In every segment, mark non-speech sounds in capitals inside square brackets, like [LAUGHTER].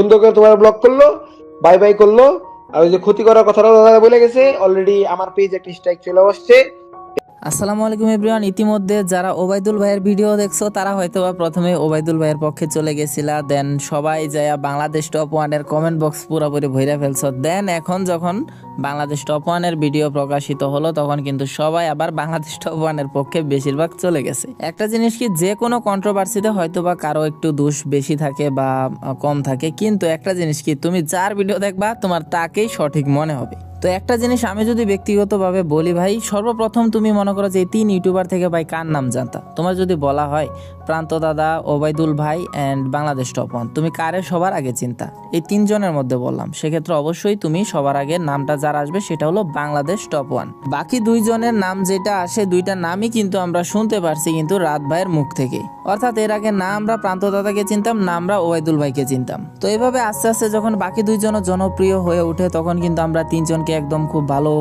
সুন্দর করে তোমার ব্লক করল বাই বাই করল। আর ওই যে ক্ষতি করার কথাটা বলে গেছে। অলরেডি আমার পেজ একটা স্ট্রাইক চলে আসছে। আসসালামু আলাইকুম এভরিওয়ান। ইতিমধ্যে যারা ওবায়দুল ভাইয়ের ভিডিও দেখছ, তারা হয়তো বা প্রথমে ওবায়দুল ভাইয়ের পক্ষে চলে গেছিলা। দেন সবাই যায় বাংলাদেশ টপ ওয়ানের কমেন্ট বক্স পুরোপুরি ভইরা ফেলছো। দেন এখন যখন বাংলাদেশ টপ ওয়ানের ভিডিও প্রকাশিত হলো, তখন কিন্তু সবাই আবার বাংলাদেশ টপ ওয়ানের পক্ষে বেশিরভাগ চলে গেছে। একটা জিনিস কি, যে কোনো কন্ট্রোভার্সিতে হয়তো বা কারও একটু দোষ বেশি থাকে বা কম থাকে। কিন্তু একটা জিনিস কি, তুমি যার ভিডিও দেখবা, তোমার তাকেই সঠিক মনে হবে। তো একটা জিনিস আমি যদি ব্যক্তিগতভাবে বলি, ভাই, সর্বপ্রথম তুমি মনে করো যে তিন ইউটিউবার থেকে ভাই কার নাম জানতা? তোমার যদি বলা হয়, প্রান্ত দাদা, ওবায়দুল ভাই অ্যান্ড বাংলাদেশ টপ ওয়ান তুমি কারে সবার আগে চিন্তা? এই তিনজনের মধ্যে বললাম। সেক্ষেত্রে অবশ্যই তুমি সবার আগে নামটা যার আসবে সেটা হলো বাংলাদেশ টপ ওয়ান বাকি দুইজনের নাম যেটা আসে, দুইটা নামই কিন্তু আমরা শুনতে পারছি কিন্তু রাত ভাইয়ের মুখ থেকে। অর্থাৎ এর আগে না আমরা প্রান্ত দাদাকে চিনতাম, না আমরা ওবায়দুল ভাইকে চিনতাম। তো এইভাবে আস্তে আস্তে যখন বাকি দুইজনও জনপ্রিয় হয়ে ওঠে, তখন কিন্তু আমরা তিনজনকে একদম খুব ভালো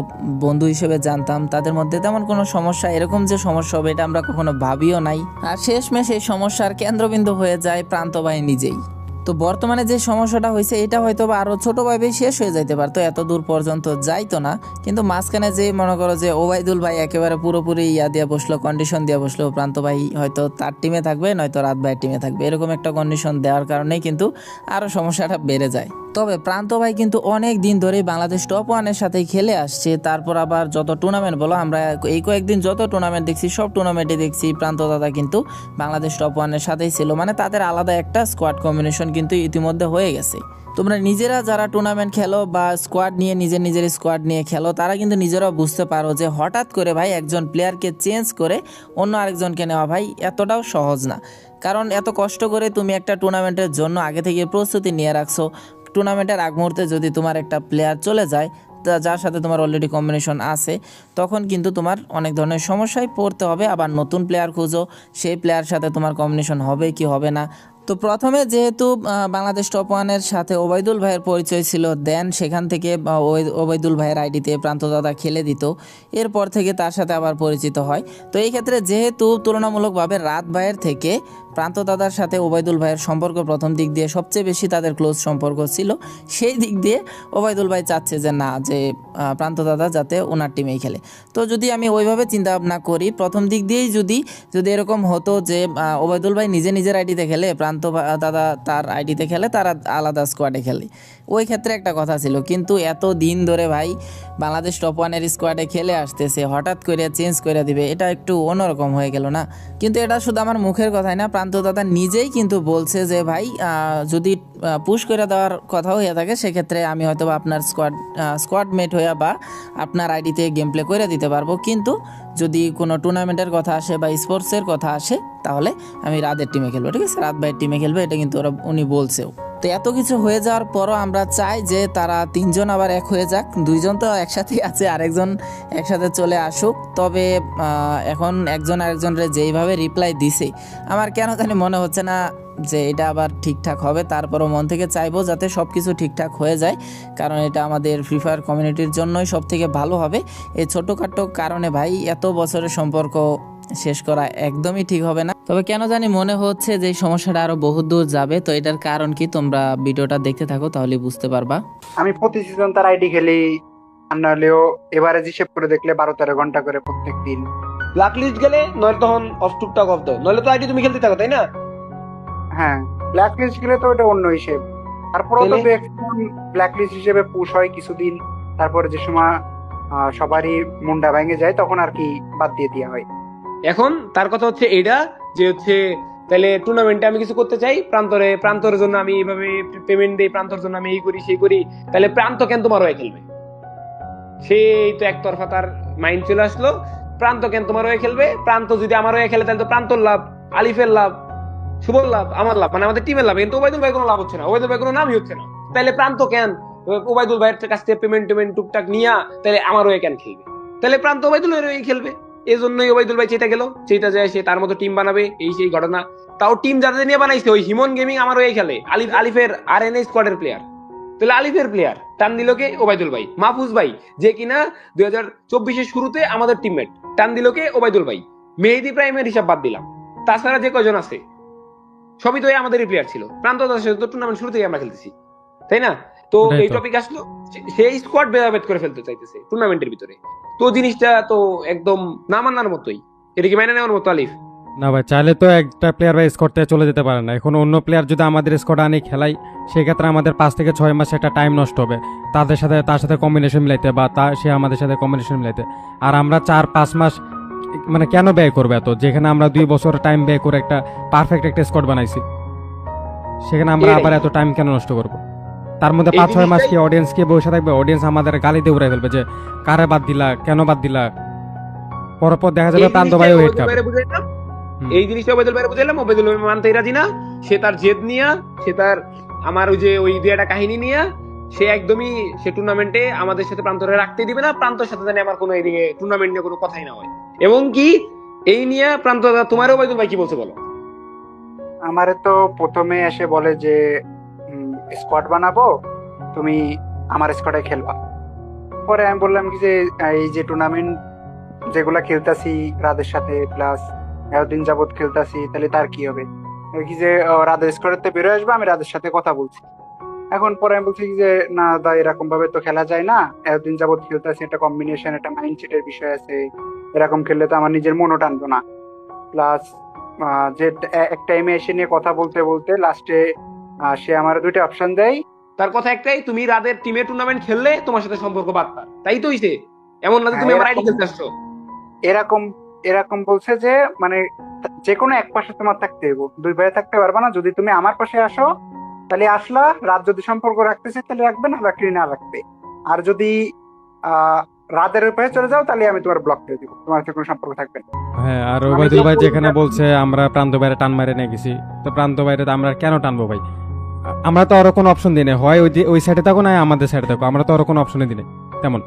বন্ধু হিসেবে জানতাম। তাদের মধ্যে তেমন কোনো সমস্যা, এরকম যে সমস্যা হবে এটা আমরা কখনো ভাবিও নাই। আর শেষমেশ এই সমস্যার কেন্দ্রবিন্দু হয়ে যায় প্রান্তবাহী নিজেই। তো বর্তমানে যে সমস্যাটা হয়েছে, এটা হয়তো বা আরও ছোটভাবেই শেষ হয়ে যাইতে পারতো, এত দূর পর্যন্ত যাইতো না। কিন্তু মাঝখানে যে মনে করো যে ওবায়দুল ভাই একেবারে পুরোপুরি ইয়া দিয়ে বসল কন্ডিশন দিয়ে বসল প্রান্ত ভাই হয়তো তার টিমে থাকবে, নয়তো রাত ভাইয়ের টিমে থাকবে, এরকম একটা কন্ডিশন দেওয়ার কারণেই কিন্তু আরও সমস্যাটা বেড়ে যায়। তবে প্রান্ত ভাই কিন্তু অনেক দিন ধরেই বাংলাদেশ টপ ওয়ানের সাথেই খেলে আসছে। তারপর আবার যত টুর্নামেন্ট বলো, আমরা এই কয়েকদিন যত টুর্নামেন্ট দেখছি, সব টুর্নামেন্টে দেখছি, প্রান্ত দাদা কিন্তু বাংলাদেশ টপ ওয়ানের সাথেই ছিল। মানে তাদের আলাদা একটা স্কোয়াড কম্বিনেশন কিন্তু ইতিমধ্যে হয়ে গেছে। তোমরা নিজেরা যারা টুর্নামেন্ট খেলো বা স্কোয়াড নিয়ে নিজের নিজের স্কোয়াড নিয়ে খেলো, তারা কিন্তু নিজেরাও বুঝতে পারো যে হঠাৎ করে ভাই একজন প্লেয়ারকে চেঞ্জ করে অন্য আরেকজনকে নেওয়া ভাই এতটাও সহজ না। কারণ এত কষ্ট করে তুমি একটা টুর্নামেন্টের জন্য আগে থেকে প্রস্তুতি নিয়ে রাখছো টুর্নামেন্টের আগ মুহূর্তে যদি তোমার একটা প্লেয়ার চলে যায় যার সাথে তোমার অলরেডি কম্বিনেশন আছে, তখন কিন্তু তোমার অনেক ধরনের সমস্যায় পড়তে হবে। আবার নতুন প্লেয়ার খুঁজো, সেই প্লেয়ার সাথে তোমার কম্বিনেশন হবে কি হবে না? তো প্রথমে যেহেতু বাংলাদেশ টপ ওয়ানের সাথে ওবায়দুল ভাইয়ের পরিচয় ছিল দেন সেখান থেকে ওবায়দুল ভাইয়ের আইডিতে প্রান্ত দাদা খেলে দিত। এরপর থেকে তার সাথে আবার পরিচিত হয়। তো এই ক্ষেত্রে যেহেতু তুলনামূলকভাবে রাত ভাইয়ের থেকে প্রান্ত দাদার সাথে ওবায়দুল ভাইয়ের সম্পর্ক প্রথম দিক দিয়ে সবচেয়ে বেশি তাদের ক্লোজ সম্পর্ক ছিল, সেই দিক দিয়ে ওবায়দুল ভাই চাচ্ছে যে না, যে প্রান্ত দাদা যাতে ওনার টিমেই খেলে। তো যদি আমি ওইভাবে চিন্তা ভাবনা করি, প্রথম দিক দিয়েই যদি যদি এরকম হতো যে ওবায়দুল ভাই নিজে নিজের আইডিতে খেলে, প্রান্ত দাদা তার আইডিতে খেলে, তারা আলাদা স্কোয়াডে খেলে। ওই ক্ষেত্রে একটা কথা ছিল, কিন্তু এত দিন ধরে ভাই বাংলাদেশ টপ ওয়ানের স্কোয়াডে খেলে আসতেছে, হঠাৎ করে চেঞ্জ করে দিবে, এটা একটু অন্যরকম হয়ে গেল না? কিন্তু এটা শুধু আমার মুখের কথাই না, প্রান্ত দাদা নিজেই কিন্তু বলছে যে, ভাই যদি পুশ করে দেওয়ার কথা হয়ে থাকে, সেক্ষেত্রে আমি হয়তো আপনার স্কোয়াড স্কোয়াড মেট হইয়া বা আপনার আইডিতে গেম প্লে করে দিতে পারব। কিন্তু যদি কোনো টুর্নামেন্টের কথা আসে বা স্পোর্টসের কথা আসে, তাহলে আমি রাতের টিমে খেলব। ঠিক আছে? রাত ভাইয়ের টিমে খেলব, এটা কিন্তু ওরা, উনি বলছেও। তো এত কিছু হয়ে যাওয়ার পরও আমরা চাই যে তারা তিনজন আবার এক হয়ে যাক, দুইজন তো একসাথেই আছে, আরেকজন একসাথে চলে আসুক। তবে এখন একজন আরেকজনের যেইভাবে রিপ্লাই দিছে, আমার কেন জানি মনে হচ্ছে না যে এটা আবার ঠিকঠাক হবে। তারপরও মন থেকে চাইব যাতে সব কিছু ঠিকঠাক হয়ে যায়, কারণ এটা আমাদের ফ্রি ফায়ার কমিউনিটির জন্যই সব থেকে ভালো হবে। এই ছোটোখাটো কারণে ভাই, এত বছরের সম্পর্ক শেষ করা একদমই ঠিক হবে না। তবে কেন জানি মনে হচ্ছে যে সমস্যাটা আরও বহু দূর যাবে। তো এটার কারণ কি তোমরা ভিডিওটা দেখতে থাকো তাহলে বুঝতে পারবা। আমি প্রতি সিজন তার আইডি খেলি আর নাহলেও এবারে হিসেব করে দেখলে বারো তেরো ঘণ্টা করে প্রত্যেক দিন। ব্ল্যাক লিস্ট গেলে নয়তো তখন অফ টুকটাক অফ দাও। নইলে তো আইডি তুমি খেলতে থাকো তাই না? হ্যাঁ ব্ল্যাক লিস্ট গেলে তো ওটা অন্য হিসেব। তারপরে তো? ব্ল্যাক লিস্ট হিসেবে পুশ হয় কিছুদিন। তারপরে যে সময় আহ, সবারই মুন্ডা ভেঙে যায় তখন আর কি বাদ দিয়ে দেওয়া হয়। এখন তার কথা হচ্ছে এটা, যে হচ্ছে তাহলে টুর্নামেন্টে আমি কিছু করতে চাই, প্রান্তরে প্রান্তরের জন্য আমি এইভাবে পেমেন্ট দিই, প্রান্তর জন্য আমি এই করি, সেই করি, তাহলে প্রান্ত কেন তোমার হয়ে খেলবে? সেই তো একতরফা তার মাইন্ড চলে আসলো, প্রান্ত কেন তোমার হয়ে খেলবে? প্রান্ত যদি আমার হয়ে খেলে, তাহলে তো প্রান্তর লাভ, আলিফের লাভ, শুভর লাভ, আমার লাভ মানে আমাদের টিমের লাভ, কিন্তু ওবায়দুল ভাই কোনো লাভ হচ্ছে না, ওবায়দুল ভাই কোনো নামই হচ্ছে না। তাহলে প্রান্ত কেন? ওবায়দুল ভাইয়ের কাছ থেকে পেমেন্ট টেমেন্ট টুকটাক নিয়া, তাহলে আমার হয়ে কেন খেলবে? তাহলে প্রান্ত ওবায়দুল হয়ে খেলবে। এই জন্যই ওবায়দুল ভাই চেতে গেল। চেতা যায়, সে তার মতো টিম বানাবে, এই সেই ঘটনা। তাও টিম যাদের নিয়ে বানাইছে, ওই হিমন গেমিং আমার হয়ে খেলে। আলিফ, আলিফের আর এন স্কোয়াডের প্লেয়ার তাহলে আলিফের প্লেয়ার টান দিল কে ওবায়দুল ভাই? মাহফুজ ভাই, যে কিনা দুই হাজার চব্বিশের শুরুতে আমাদের টিমমেট টান দিল কে ওবায়দুল ভাই? মেহেদি প্রাইমের হিসাব বাদ দিলাম। তাছাড়া যে কজন আছে, সবই তো আমাদেরই প্লেয়ার ছিল। প্রান্ত দাসের তো টুর্নামেন্ট শুরু থেকে আমরা খেলতেছি। তাই না? তো এই টপিক আসলো সে- সেই স্কোয়াড ভেদাভেদ করে ফেলতে চাইতেছে টুর্নামেন্টের ভিতরে। তো জিনিসটা তো একদম না মানার মতোই। এটা কি মেনে নেওয়ার মতো আলিফ? না ভাই চাইলে তো একটা প্লেয়ার ভাই স্কোর থেকে চলে যেতে পারে না। এখন অন্য প্লেয়ার যদি আমাদের স্কোর আনি খেলাই সেক্ষেত্রে আমাদের পাঁচ থেকে ছয় মাস একটা টাইম নষ্ট হবে। তাদের সাথে তার সাথে কম্বিনেশন মিলাইতে বা তা সে আমাদের সাথে কম্বিনেশন মিলাইতে। আর আমরা চার পাঁচ মাস মানে কেন ব্যয় করবে এত? যেখানে আমরা দুই বছর টাইম ব্যয় করে একটা পারফেক্ট একটা স্কোর বানাইছি সেখানে আমরা আবার এত টাইম কেন নষ্ট করব? তার মধ্যে পাঁচ ছয় মাস কি অডিয়েন্স কি বসে থাকবে? অডিয়েন্স আমাদের গালি দিয়ে উড়াই ফেলবে যে কারে বাদ দিলা? কেন বাদ দিলা? পরপর দেখা যাবে প্রান্ত ভাইও বুঝাইলাম। হুম। এই জিনিসটা ওবায়দুল ভাইরে বুঝাইলাম। ওবায়দুল ভাই মানতেই রাজি না। সে তার জেদ নিয়া সে তার আমার ওই যে ওই দুই একটা কাহিনী নিয়া সে একদমই সে টুর্নামেন্টে আমাদের সাথে প্রান্তরে রাখতে দিবে না। প্রান্তর সাথে জানি আমার কোনো এদিকে টুর্নামেন্ট নিয়ে কোনো কথাই না হয়। এবং কি এই নিয়ে প্রান্ত তোমার ওবায়দুল ভাই কি বলছে বলো? আমারে তো প্রথমে এসে বলে যে স্কোয়াড বানাবো, তুমি আমার স্কোয়াডে খেলবা। পরে আমি বললাম কি যে, এই যে টুর্নামেন্ট যেগুলা খেলতাছি, রাদের সাথে প্লাস এতদিন যাবৎ খেলতাছি, তাহলে তার কি হবে? কি যে রাদের স্কোয়াডে বেরোয় আসবে, আমি রাদের সাথে কথা বলছি। এখন পরে আমি বলছি যে, না দা, এরকম ভাবে তো খেলা যায় না। এতদিন যাবত খেলতেছি, একটা কম্বিনেশন একটা মাইন্ডসেটের বিষয় আছে। এরকম খেললে তো আমার নিজের মনও টানবো না। প্লাস যে এক টাইমে এসে নিয়ে কথা বলতে বলতে লাস্টে সে আমার দুইটা অপশন দেয়। তার কথা একটাই তুমি রাদের টিমে টুর্নামেন্ট খেললে তোমার সাথে সম্পর্ক বাড়তা তাই তো হইছে? এমন না যে তুমি হ্যাঁ, আমার আইডি খেলতে আসছো। এরকম এরকম বলছে যে মানে যে কোনো এক পাশে তোমার থাকতে হইব। দুই ভাই থাকতে পারবা না। যদি তুমি আমার পাশে আসো তাহলে আসলা। রাত যদি সম্পর্ক রাখতে চাই তাহলে রাখবে না রাখলে না রাখবে। আর যদি আহ রাতের পাশে চলে যাও তাহলে আমি তোমার ব্লক করে দিব। তোমার সাথে কোনো সম্পর্ক থাকবে না। হ্যাঁ আর আমি ভাই যেখানে বলছে আমরা প্রান্ত বাইরে টান মারে নিয়ে গেছি। তো প্রান্ত বাইরে তো আমরা কেন টানবো ভাই? আমরা তো আরও কোনো অপশন দিই না হয় ওই যে- ওই সাইডে থাকো না আমাদের সাইডে থাকো। আমরা তো আরও কোনো অপশনই দিই না তেমন।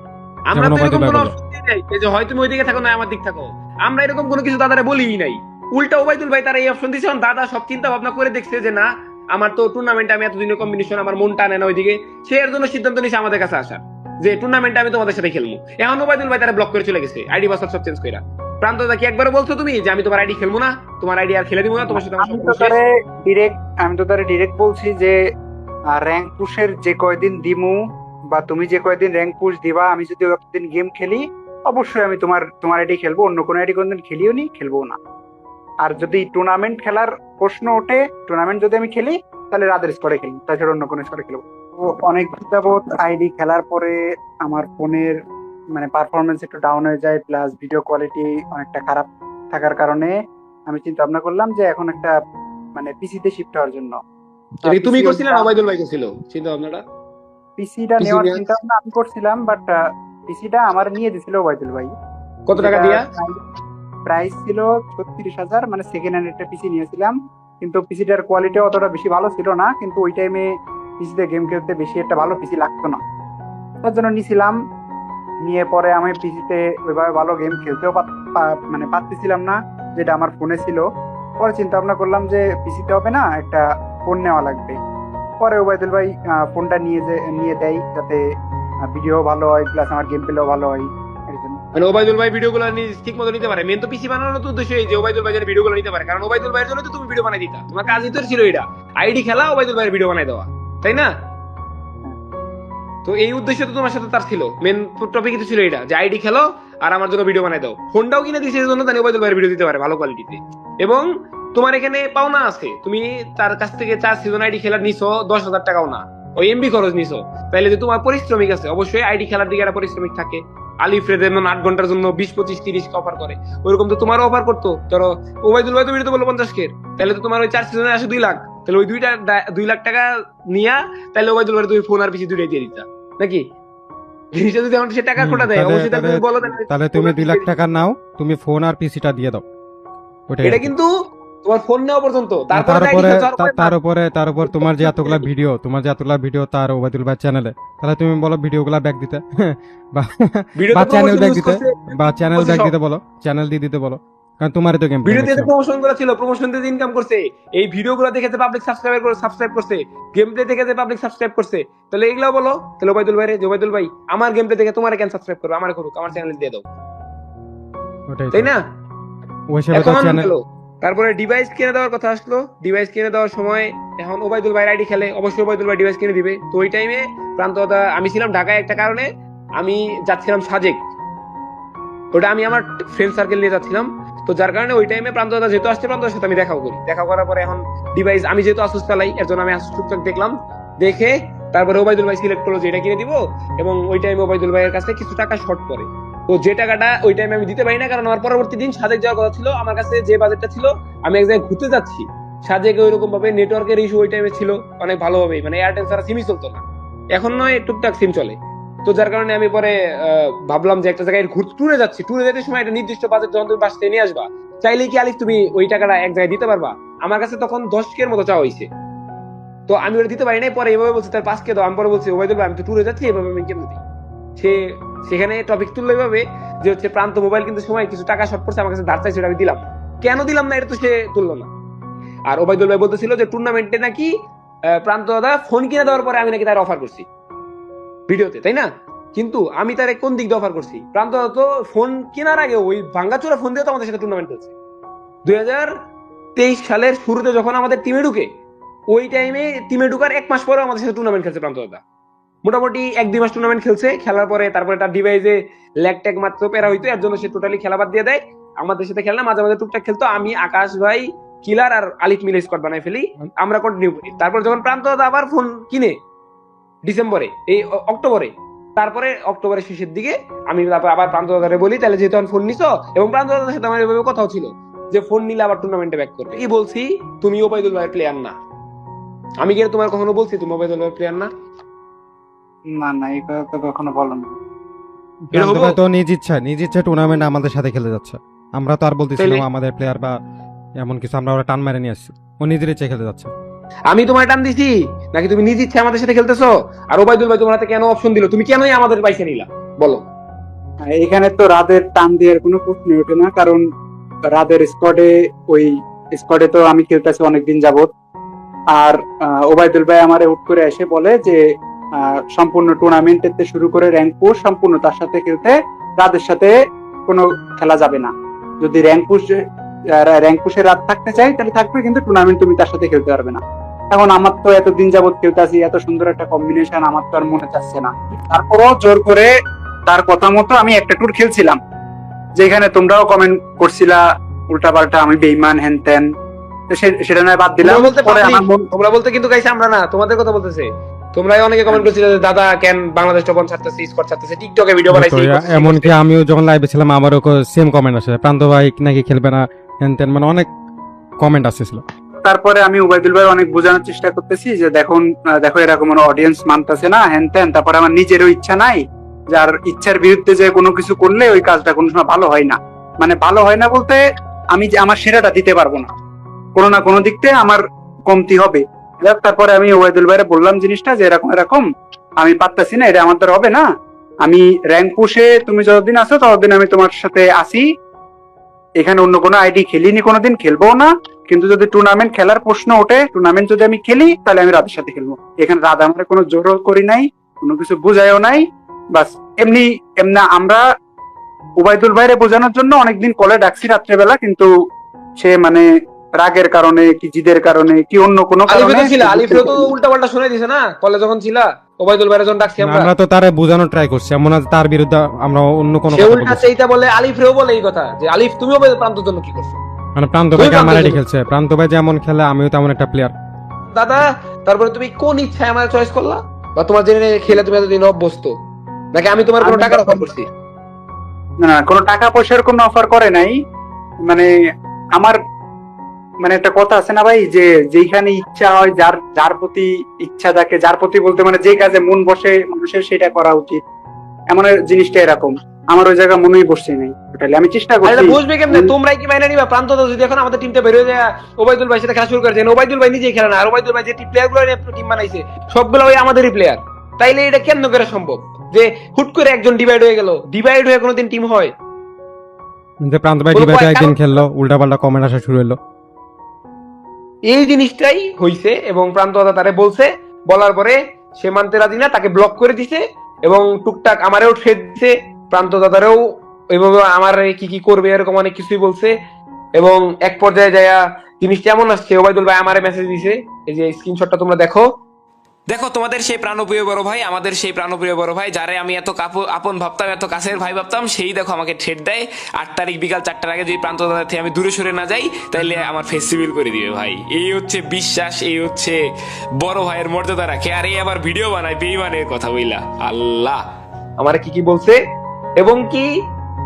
আমরা তো এরকম কোনো অপশন দিই নাই। এই যে হয় তুমি ওইদিকে থাকো না আমার দিক থাকো। আমরা এরকম কোনো কিছু দাদারে বলিই নাই। উল্টা ওবাইদুল ভাই তারা এই অপশন দিয়েছে দাদা সব চিন্তা ভাবনা করে দেখছে যে না আমার তো টুর্নামেন্টে আমি এতদিনের কম্বিনেশন আমার মন টানে না ওইদিকে। সে এর জন্য সিদ্ধান্ত নিয়েছে আমাদের কাছে আসার। যে টুর্নামেন্টে আমি তোমাদের সাথে খেলব। এখন ওবায়দুল ভাই তারা ব্লক করে চলে গেছে। আইডি পাসওয়ার্ড সব চেঞ্জ করে প্রান্ত দা কি একবার বলছো তুমি যে আমি তোমার আইডি খেলব না? তোমার আইডি আর খেলে দিব না তোমার সাথে আমি তো তারে ডিরেক্ট আমি তো তারে ডিরেক্ট বলছি যে র্যাঙ্ক পুশের যে কয়দিন দিমু বা তুমি যে কয়দিন র্যাঙ্ক পুশ দিবা আমি যদি দিন গেম খেলি অবশ্যই আমি তোমার তোমার আইডি খেলব। অন্য কোনো আইডি কোনদিন খেলিও নি খেলব না। আর যদি টুর্নামেন্ট খেলার প্রশ্ন ওঠে টুর্নামেন্ট যদি আমি খেলি তাহলে রাতের স্কোরে খেলি তাছাড়া অন্য কোনো স্কোরে খেলব তো অনেক যাবত আইডি খেলার পরে আমার ফোনের মানে পারফরমেন্স একটু ডাউন হয়ে যায় প্লাস ভিডিও কোয়ালিটি অনেকটা খারাপ থাকার কারণে আমি চিন্তা ভাবনা করলাম যে এখন একটা মানে পিসিতে শিফট হওয়ার জন্য। তুমি করছিলে না ওবায়দুল ভাই করছিল চিন্তা ভাবনাটা? পিসিটা নেওয়ার চিন্তা ভাবনা আমি করছিলাম বাট পিসিটা আমার নিয়ে দিছিল ওবায়দুল ভাই। কত টাকা দিয়া? প্রাইস ছিল ছত্রিশ হাজার মানে সেকেন্ড হ্যান্ড একটা পিসি নিয়েছিলাম কিন্তু পিসিটার কোয়ালিটি অতটা বেশি ভালো ছিল না কিন্তু ওই টাইমে পিসিতে গেম খেলতে বেশি একটা ভালো পিসি লাগতো না। তার জন্য নিছিলাম। নিয়ে পরে আমি পিসিতে ওইভাবে ভালো গেম খেলতেও মানে পারতেছিলাম না, যেটা আমার ফোনে ছিল। পরে চিন্তা ভাবনা করলাম যে পিসিতে হবে না, একটা ফোন নেওয়া লাগবে। পরে ওবায়দুল ভাই ফোনটা নিয়ে যে, নিয়ে দেয় যাতে ভিডিও ভালো হয় প্লাস আমার গেম প্লেও ভালো হয়। মানে ওবায়দুল ভাই ভিডিও গুলো ঠিক মতো নিতে পারে। মেন তো পিসি বানানোর তো উদ্দেশ্য এই যে ওবায়দুল ভাই ভিডিও গুলো নিতে পারে। কারণ ওবায়দুল ভাইয়ের জন্য তো তুমি ভিডিও বানাই দিতা। তোমার কাজই তো ছিল এটা। আইডি খেলা, ওবায়দুল ভাইয়ের ভিডিও বানাই দেওয়া। তাই না? তো এই উদ্দেশ্য তো তোমার সাথে তার ছিল। মেন টপিক তো ছিল এটা, যে আইডি খেলো আর আমার জন্য ভিডিও বানাই দাও। ফোনটাও কিনে দিয়েছে এই জন্য তাই ওবায়দুল ভাইয়ের ভিডিও দিতে পারে ভালো কোয়ালিটিতে এবং তোমার এখানে পাওনা আছে। তুমি তার কাছ থেকে চার সিজন আইডি খেলার নিছো, দশ হাজার টাকাও না। ওই এমবি খরচ নিছো। তাইলে যে তোমার পরিশ্রমিক আছে, অবশ্যই আইডি খেলার দিকে একটা পরিশ্রমিক থাকে। আলিফ যেমন আট ঘণ্টার জন্য বিশ, পঁচিশ, তিরিশ অফার করে। ওইরকম তো তোমারও অফার করতো। ধরো ওবায়দুল ভাই তো বলল পঞ্চাশ কে। তাহলে তো তোমার ওই চার সিজনে আসে দুই লাখ। তাহলে ওই দুইটা দুই লাখ টাকা নিয়া তাহলে ওবায়দুল ভাই তুমি ফোন আর পিছিয়ে দুইটাই দিয়ে দিতা। নাকি? জিনিসটা যদি আমার সে টাকা খোটা দেয় অবশ্যই তাহলে তুমি বলো তাহলে- তুমি দুই লাখ টাকা নাও তুমি ফোন আর পিসিটা দিয়ে দাও। এটা কিন্তু তোমার ফোন নেওয়া পর্যন্ত। তারপর তার উপরে তার উপর তোমার যে এতগুলা [LAUGHS] ভিডিও তোমার যে এতগুলা ভিডিও তার ওবায়দুল ভাই চ্যানেলে তাহলে তুমি বলো ভিডিওগুলা ব্যাক দিতে। [LAUGHS] বা চ্যানেল ব্যাক দিতে। বা চ্যানেল ব্যাক দিতে বলো। চ্যানেল দিয়ে দিতে বলো। কারণ তোমারই তো গেম ভিডিওতে যে প্রমোশনগুলো ছিল প্রমোশন দিয়ে ইনকাম করছে। এই ভিডিও গুলো দেখে পাবলিক সাবস্ক্রাইব করে সাবস্ক্রাইব করছে গেম প্লে দেখে পাবলিক সাবস্ক্রাইব করছে তাহলে এগুলো বলো। তাহলে ওবায়দুল ভাই রে যে ভাই আমার গেম প্লে দেখে তোমার কেন সাবস্ক্রাইব করবে? আমার করুক আমার চ্যানেল দিয়ে দাও। ওটাই তাই না? ওই হিসেবে তো চ্যানেল তারপরে ডিভাইস কিনে দেওয়ার কথা আসলো। ডিভাইস কিনে দেওয়ার সময় এখন ওবায়দুল ভাই আইডি খেলে অবশ্যই ওবায়দুল ভাই ডিভাইস কিনে দিবে। তো ওই টাইমে প্রান্তদা আমি ছিলাম ঢাকায় একটা কারণে আমি যাচ্ছিলাম সাজেক। ওটা আমি আমার ফ্রেন্ড সার্কেল নিয়ে যাচ্ছিলাম। তো যার কারণে ওই টাইমে প্রান্তদা যেহেতু আসছে প্রান্তদার সাথে আমি দেখাও করি। দেখা করার পরে এখন ডিভাইস আমি যেহেতু আসুস চালাই, এর জন্য আমি আসুস টুকটাক দেখলাম। দেখে তারপরে ওবায়দুল ভাই সিলেক্ট করল যে এটা কিনে দিব এবং ওই টাইমে ওবায়দুল ভাইয়ের কাছে কিছু টাকা শর্ট পড়ে তো যে টাকাটা ওই টাইমে আমি দিতে পারি না, কারণ আমার পরবর্তী দিন সাজেক যাওয়ার কথা ছিল, আমার কাছে যে বাজেটটা ছিল, আমি এক জায়গায় ঘুরতে যাচ্ছি। সাজেকে ওইরকম ভাবে নেটওয়ার্কের ইস্যু ওই টাইমে ছিল, অনেক ভালোভাবে মানে এয়ারটেল ছাড়া সিমই চলতো না। এখন নয়, টুকটাক সিম চলে। তো যার কারণে আমি পরে ভাবলাম যে একটা জায়গায় ট্যুরে যাচ্ছি। ট্যুরে যেতে সময় একটা নির্দিষ্ট বাজেট যখন তুমি বাসতে নিয়ে আসবা, চাইলে কি আলিফ তুমি ওই টাকাটা এক জায়গায় দিতে পারবা? আমার কাছে তখন দশ কের মতো চাওয়া হয়েছে তো আমি ওটা দিতে পারি নাই, পরে এভাবে বলছি তার পাঁচ কে দাও। আমি পরে বলছি ওবাইদুল ভাই, আমি তো ট্যুরে যাচ্ছি, এভাবে আমি কেমন দিই? সে সেখানে টপিক তুললো এভাবে যে হচ্ছে প্রান্ত মোবাইল কিন্তু সময় কিছু টাকা শর্ট পড়ছে আমার কাছে ধার চাইছে আমি দিলাম। কেন দিলাম না, এটা তো সে তুললো না। আর ওবায়দুল ভাই বলতেছিল যে টুর্নামেন্টে নাকি প্রান্ত দাদা ফোন কিনে দেওয়ার পরে আমি নাকি তার অফার করছি। ভিডিওতে তাই না? কিন্তু আমি তার কোন দিক দিয়ে অফার করছি? প্রান্ত তো ফোন কেনার আগে ওই ভাঙ্গাচোরা ফোন দিয়ে তো আমাদের সাথে টুর্নামেন্ট হচ্ছে দুই হাজার তেইশ সালের শুরুতে যখন আমাদের টিমে ঢুকে ওই টাইমে টিমে ঢুকার এক মাস পরে আমাদের সাথে টুর্নামেন্ট খেলছে প্রান্ত দাদা মোটামুটি এক দুই মাস টুর্নামেন্ট খেলছে খেলার পরে তারপরে তার ডিভাইসে ল্যাগ ট্যাগ মাত্র পেরা হইতো এর জন্য সে টোটালি খেলা বাদ দিয়ে দেয়। আমাদের সাথে খেলে না মাঝে মাঝে টুকটাক খেলতো আমি আকাশ ভাই কিলার আর আলিফ মিলে স্কোয়াড বানাই ফেলি। আমরা কন্টিনিউ করি। তারপর যখন প্রান্ত দাদা আবার ফোন কিনে ডিসেম্বরে এই অক্টোবরে। তারপরে অক্টোবরের শেষের দিকে আমি তারপর আবার প্রান্ত দাদারে বলি তাহলে যেহেতু আমি ফোন নিছো এবং প্রান্ত দাদার সাথে আমার এভাবে কথাও ছিল যে ফোন নিলে আবার টুর্নামেন্টে ব্যাক করবে। এই বলছি তুমি ওবায়দুল ভাইয়ের প্লেয়ার না। আমি কি তোমার কখনো বলছি তুমি ওবায়দুল ভাইয়ের প্লেয়ার না? না না এই কথা তো কখনো বলো না। এটা তো নিজ ইচ্ছা নিজ ইচ্ছা টুর্নামেন্ট আমাদের সাথে খেলে যাচ্ছে। আমরা তো আর বলতেছিলাম আমাদের প্লেয়ার বা এমন কিছু আমরা ওরা টান মেরে নিয়ে আসছি। ও নিজের ইচ্ছে খেলে যাচ্ছে। আমি তোমার টান দিছি? নাকি তুমি নিজ ইচ্ছে আমাদের সাথে খেলতেছো? আর ওবায়দুল ভাই তোমার হাতে কেন অপশন দিল? তুমি কেনই আমাদের পাইছে নিলা? বলো। এখানে তো রাদের টান দেওয়ার কোনো প্রশ্ন ওঠে না কারণ রাদের স্কোয়াডে ওই স্কোয়াডে তো আমি খেলতেছি অনেকদিন যাবত আর আহ, ওবায়দুল ভাই আমারে হুট করে এসে বলে যে সম্পূর্ণ টুর্নামেন্টের শুরু করে র্যাঙ্ক পুশ সম্পূর্ণ তার সাথে খেলতে রাদের সাথে কোনো খেলা যাবে না। যদি র্যাঙ্ক পুশ র্যাঙ্ক রাত থাকতে চাই তাহলে থাকবে কিন্তু টুর্নামেন্ট তুমি তার সাথে খেলতে পারবে না। এখন আমার তো এতদিন যাবত খেলতেছি এত সুন্দর একটা কম্বিনেশন আমার তো আর মনে চাচ্ছে না। তারপরও জোর করে তার কথা মতো আমি একটা ট্যুর খেলছিলাম যেখানে তোমরাও কমেন্ট করছিলা উল্টা পাল্টা আমি বেইমান হ্যান ত্যান সেটা নয় বাদ দিলাম। তোমরা বলতে পরে public, আমার তোমরা বলতে কিন্তু গাইছে আমরা না তোমাদের কথা বলতেছে। তোমরাই অনেকে কমেন্ট করছিলে যে দাদা কেন বাংলাদেশ টপন ছাড়তেছে স্কোর ছাড়তেছে? টিকটকে ভিডিও বানাইছে এমনকি আমিও যখন লাইভে ছিলাম আমারও সেম কমেন্ট আসে প্রান্ত ভাই নাকি খেলবে না? হ্যান ত্যান মানে অনেক কমেন্ট আসতেছিল। তারপরে আমি উবাইদুল ভাই অনেক বোঝানোর চেষ্টা করতেছি যে দেখুন দেখো এরকম অডিয়েন্স মানতেছে না হ্যান ত্যান তারপরে আমার নিজেরও ইচ্ছা নাই যার ইচ্ছার বিরুদ্ধে যে কোনো কিছু করলে ওই কাজটা কোনো সময় ভালো হয় না। মানে ভালো হয় না বলতে আমি যে আমার সেরাটা দিতে পারব না। কোনো না কোনো দিক থেকে আমার কমতি হবে। তারপরে আমি ওবায়দুল ভাইরে বললাম জিনিসটা যে এরকম এরকম আমি পারতাছি না, এটা আমার দ্বারা হবে না। আমি র্যাঙ্ক পুষে তুমি যতদিন আছো ততদিন আমি তোমার সাথে আসি এখানে অন্য কোনো আইডি খেলিনি কোনোদিন খেলব না। কিন্তু যদি টুর্নামেন্ট খেলার প্রশ্ন ওঠে টুর্নামেন্ট যদি আমি খেলি, তাহলে আমি রাতের সাথে খেলব। এখানে রাধা আমার কোনো জোর করি নাই, কোনো কিছু বুঝাইও নাই। বাস, এমনি এমনি আমরা উবায়দুল ভাইরে বোঝানোর জন্য অনেকদিন কলে ডাকছি রাত্রেবেলা, কিন্তু সে মানে রাগের কারণে কি জিদের কারণে কি অন্য কোনো কারণে? ছিল আলিফেও তো উল্টা শুনে দিছে না? কলে যখন ছিলা ওবায়দুল ভাইয়ের যখন ডাকছি আমরা। আমরা তো তারে বোঝানোর ট্রাই করছি। এমন না তার বিরুদ্ধে আমরা অন্য কোনো সে উল্টা সেইটা বলে আলিফরেও বলে এই কথা যে আলিফ তুমিও প্রান্তর জন্য কি করছ? মানে প্রান্ত ভাই আমার আইডি খেলছে। প্রান্ত ভাই যেমন খেলে আমিও তেমন একটা প্লেয়ার দাদা তারপরে তুমি কোন ইচ্ছায় আমার চয়েস করলা? বা তোমার জেনে খেলে তুমি এতদিন অভ্যস্ত? নাকি আমি তোমার কোনো টাকার অফার করছি? না না, কোনো টাকা পয়সার কোনো অফার করে নাই। মানে আমার মানে একটা কথা আছে না ভাই যে যেখানে ইচ্ছা হয় যার যার প্রতি ইচ্ছা থাকে যার প্রতি বলতে মানে যে কাজে মন বসে মানুষের সেটা করা উচিত। এমন জিনিসটা এরকম। আমার ওই জায়গা মনেই বসছে নাই টোটালি আমি চেষ্টা করছি। বুঝবে কেমনে? তোমরাই কি মাইনে নিবা? প্রান্ত তো যদি এখন আমাদের টিমটা বেরিয়ে যায় ওবাইদুল ভাই সাথে খেলা শুরু করেছেন ওবাইদুল ভাই নিজেই খেলে না। আর ওবাইদুল ভাই যে প্লেয়ারগুলো টিম বানাইছে সবগুলো ওই আমাদেরই প্লেয়ার তাইলে এটা কেন করে সম্ভব? যে হুট করে একজন ডিভাইড হয়ে গেল ডিভাইড হয়ে কোনোদিন টিম হয়। যে প্রান্ত ভাই ডিভাইড ডিভাইডে একদিন খেললো উল্টা পাল্টা কমেন্ট আসা শুরু হলো। এই জিনিসটাই হইছে এবং প্রান্তদা তারে বলছে, বলার পরে সে মানতে রাজি না, তাকে ব্লক করে দিছে এবং টুকটাক আমারেও ফেদ দিছে প্রান্তদাদারেও ওইভাবে আমার কি কি করবে এরকম অনেক কিছুই বলছে এবং এক পর্যায়ে যায় জিনিসটা এমন আসছে, ওবায়দুল ভাই আমারে মেসেজ দিছে, এই যে স্ক্রিনশটটা তোমরা দেখো। দেখো, তোমাদের সেই প্রাণপ্রিয় বড় ভাই, আমাদের সেই প্রাণপ্রিয় বড় ভাই, যারে আমি এত কাপ- আপন ভাবতাম, এত কাছের ভাই ভাবতাম, সেই দেখো আমাকে ঠেট দেয়। আট তারিখ বিকাল চারটার আগে যদি প্রান্ত থেকে আমি দূরে সরে না যাই তাহলে আমার ফেস্টিভ্যাল করে দিবে ভাই। এই হচ্ছে বিশ্বাস, এই হচ্ছে বড় ভাইয়ের মর্যাদা রাখে, আর এই আবার ভিডিও বানায় বেইমানের কথা বইলা আল্লাহ। আমার কি কি বলছে? এবং কি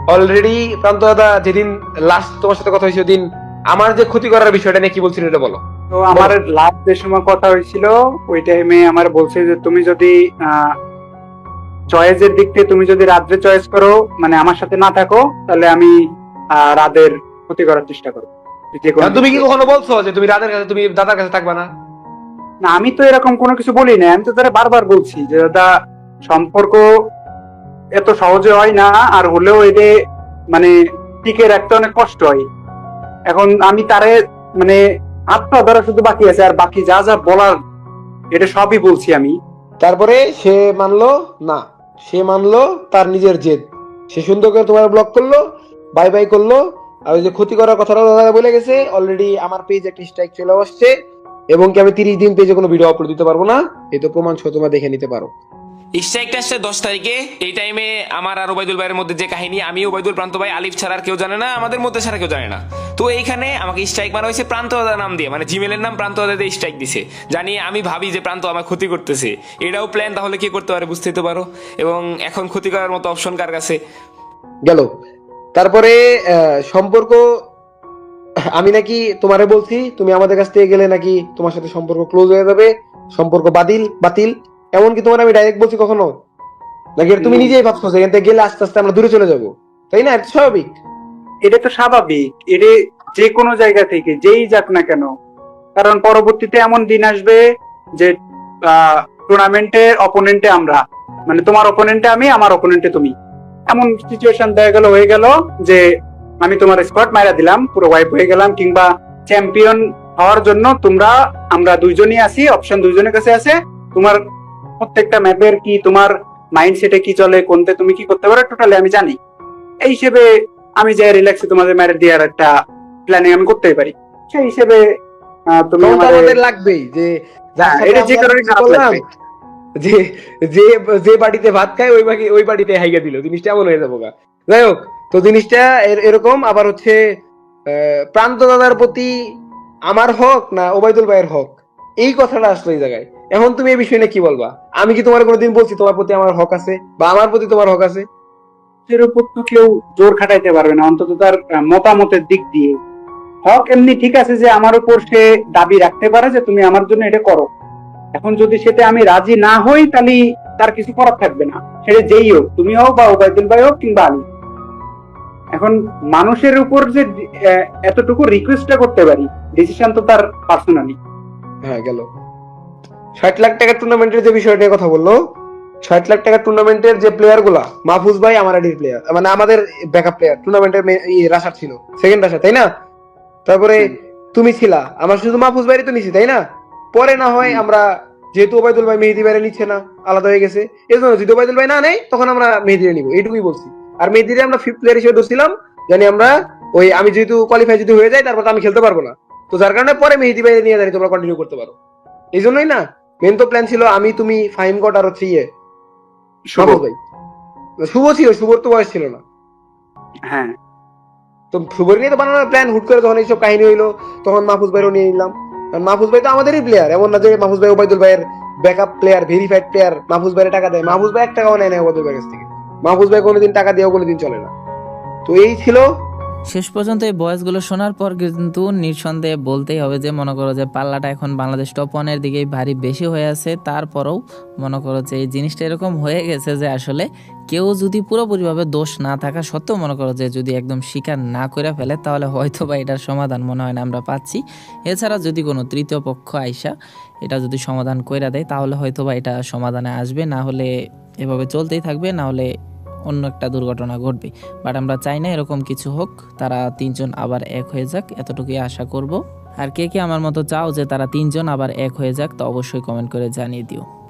অলরেডি প্রান্ত দাদা যেদিন লাস্ট তোমার সাথে কথা হয়েছে, ওদিন আমার যে ক্ষতি করার বিষয়টা নিয়ে কি বলছিল, এটা বলো। তো আমার লাস্ট যে সময় কথা হয়েছিল ওই টাইমে আমার বলছে যে তুমি যদি চয়েসের দিক থেকে তুমি যদি রাত্রে চয়েস করো মানে আমার সাথে না থাকো তাহলে আমি রাতের ক্ষতি করার চেষ্টা করব। আর তুমি কি কখনো বলছো যে তুমি দাদার কাছে তুমি দাদার কাছে থাকবা না? না আমি তো এরকম কোনো কিছু বলি না আমি তো তারা বারবার বলছি যে দাদা সম্পর্ক এত সহজে হয় না আর হলেও এতে মানে টিকে রাখতে অনেক কষ্ট হয়। এখন আমি তারে মানে আত্মা ধরা শুধু বাকি আছে আর বাকি যা যা বলার, এটা সবই বলছি আমি। তারপরে সে মানলো না, সে মানলো তার নিজের জেদ। সে সুন্দর করে তোমার ব্লক করল বাই বাই করল। আর ওই যে ক্ষতি করার কথাটা বলে গেছে অলরেডি আমার পেজ একটা স্ট্রাইক চলে আসছে। এবং কি আমি তিরিশ দিন পেজে কোনো ভিডিও আপলোড দিতে পারব না? এই তো প্রমাণ সহ তোমরা দেখে নিতে পারো। আসছে দশ তারিখে। এই টাইমে আমার আর ভাইয়ের মধ্যে যে কাহিনী প্রান্ত ভাই, আলিফ ছাড়া আর কেউ জানে না, আমাদের মধ্যে ছাড়া কেউ জানে না। তো আমাকে স্ট্রাইক নাম দিয়ে মানে জিমেলের নাম স্ট্রাইক জানি আমি ভাবি যে প্রান্ত আমার ক্ষতি করতেছে। এটাও প্ল্যান তাহলে কি করতে পারে বুঝতে তো পারো। এবং এখন ক্ষতি করার মতো অপশন কার কাছে? গেল। তারপরে সম্পর্ক, আমি নাকি তোমারে বলছি, তুমি আমাদের কাছ থেকে গেলে নাকি তোমার সাথে সম্পর্ক ক্লোজ হয়ে যাবে, সম্পর্ক বাতিল বাতিল। এমনকি তোমার আমি ডাইরেক্ট বলছি কখনো? নাকি তুমি নিজেই ভাবছ এখান থেকে গেলে আস্তে আস্তে আমরা দূরে চলে যাব। তাই না? এটা স্বাভাবিক। এটা তো স্বাভাবিক। এটা যে কোনো জায়গা থেকে যেই যাক না কেন। কারণ পরবর্তীতে এমন দিন আসবে যে টুর্নামেন্টের অপোনেন্টে আমরা। মানে তোমার অপোনেন্টে আমি আমার অপোনেন্টে তুমি। এমন সিচুয়েশন দেখা গেল হয়ে গেল যে আমি তোমার স্কোয়াড মাইরা দিলাম পুরো ওয়াইপ হয়ে গেলাম কিংবা চ্যাম্পিয়ন হওয়ার জন্য তোমরা আমরা দুইজনই আছি অপশন দুইজনের কাছে আছে। তোমার প্রত্যেকটা ম্যাপের কি তোমার মাইন্ডসেটে কি চলে কোনতে তুমি কি করতে পারো টোটালি আমি জানি। এই হিসেবে আমি যে রিল্যাক্সে তোমাদের ম্যারেজ দেওয়ার একটা প্ল্যানিং আমি করতেই পারি। সেই হিসেবে তুমি আমাদের লাগবেই যে হ্যাঁ, এটা যে কারণে খারাপ লাগবে। যে যে যে বাড়িতে ভাত খায় ওই বাড়ি ওই বাড়িতে হাইগা দিল। জিনিসটা এমন হয়ে যাব গা। যাই হোক তো জিনিসটা এর- এরকম আবার হচ্ছে প্রান্ত দাদার প্রতি আমার হক না ওবায়দুল ভাইয়ের হক? এই কথাটা আসলো এই জায়গায়। এখন তুমি এই বিষয় নিয়ে কি বলবা? আমি কি তোমার কোনোদিন বলছি তোমার প্রতি আমার হক আছে? বা আমার প্রতি তোমার হক আছে? এর উপর তো কেউ জোর খাটাইতে পারবে না অন্তত তার মতামতের দিক দিয়ে। হক এমনি ঠিক আছে যে আমার উপর সে দাবি রাখতে পারে যে তুমি আমার জন্য এটা করো। এখন যদি সেটা আমি রাজি না হই তাহলে তার কিছু করার থাকবে না। সেটা যেই হোক তুমি হোক বা ওবায়দুল ভাই হোক কিংবা আমি। এখন মানুষের উপর যে এতটুকু রিকোয়েস্টটা করতে পারি ডিসিশন তো তার পার্সোনালি হ্যাঁ গেল। ষাট লাখ টাকার টুর্নামেন্টের যে বিষয় নিয়ে কথা বলল ষাট লাখ টাকার টুর্নামেন্টের যে প্লেয়ারগুলা মাহফুজ ভাই আমার আইডির প্লেয়ার মানে আমাদের ব্যাকআপ প্লেয়ার টুর্নামেন্টের রাশার ছিল সেকেন্ড রাশা তাই না? তারপরে তুমি ছিলা আমার শুধু মাহফুজ ভাইরই তো নিছি তাই না? পরে না হয় আমরা যেহেতু ওবায়দুল ভাই মেহেদি ভাইরে নিচ্ছে না আলাদা হয়ে গেছে এই জন্য যদি ওবায়দুল ভাই না নেই তখন আমরা মেহেদিরে নিবো এইটুকুই বলছি। আর মেহেদিরে আমরা ফিফথ প্লেয়ার হিসেবে ধরছিলাম জানি আমরা ওই আমি যেহেতু কোয়ালিফাই যদি হয়ে যায় তারপর আমি খেলতে পারব না। তো যার কারণে পরে মেহেদি ভাইরে নিয়ে জানি তোমরা কন্টিনিউ করতে পারো। এই জন্যই না মেন তো প্ল্যান ছিল আমি তুমি ফাইম কট আর হচ্ছে ইয়ে শুভ। ভাই। শুভ ছিল শুভর তো বয়স ছিল না। হ্যাঁ। তো শুভর নিয়ে তো বানানোর প্ল্যান হুট করে যখন এইসব কাহিনী হইল তখন মাহফুজ ভাইরও নিয়ে নিলাম। কারণ মাহফুজ ভাই তো আমাদেরই প্লেয়ার এমন না যে মাহফুজ ভাই ওবায়দুল ভাইয়ের backup player verified player Mahfuz ভাইয়ের টাকা দেয়। মাহফুজ ভাই এক টাকাও নেয় না ওবায়দুল ভাইয়ের কাছ থেকে। মাহফুজ ভাই কোনোদিন টাকা দিয়েও কোনোদিন চলে না। তো এই ছিল শেষ পর্যন্ত এই ভয়েসগুলো শোনার পর কিন্তু নিঃসন্দেহে বলতেই হবে যে, মনে করো যে পাল্লাটা এখন বাংলাদেশ টপ ওয়ানের দিকেই ভারী বেশি হয়ে আছে। তারপরেও মনে করো যে এই জিনিসটা এরকম হয়ে গেছে যে আসলে কেউ যদি পুরোপুরিভাবে দোষ না থাকা সত্ত্বেও মনে করো যে যদি একদম স্বীকার না করে ফেলে, তাহলে হয়তো বা এটার সমাধান মনে হয় না আমরা পাচ্ছি। এছাড়া যদি কোনো তৃতীয় পক্ষ আইসা এটা যদি সমাধান কইরা দেয়, তাহলে হয়তো বা এটা সমাধানে আসবে। না হলে এভাবে চলতেই থাকবে, না হলে অন্য একটা দুর্ঘটনা ঘটবে। বাট আমরা চাই না এরকম কিছু হোক, তারা তিনজন আবার এক হয়ে যাক, এতটুকুই আশা করব। আর কে কে আমার মতো চাও যে তারা তিনজন আবার এক হয়ে যাক, তো অবশ্যই কমেন্ট করে জানিয়ে দিও।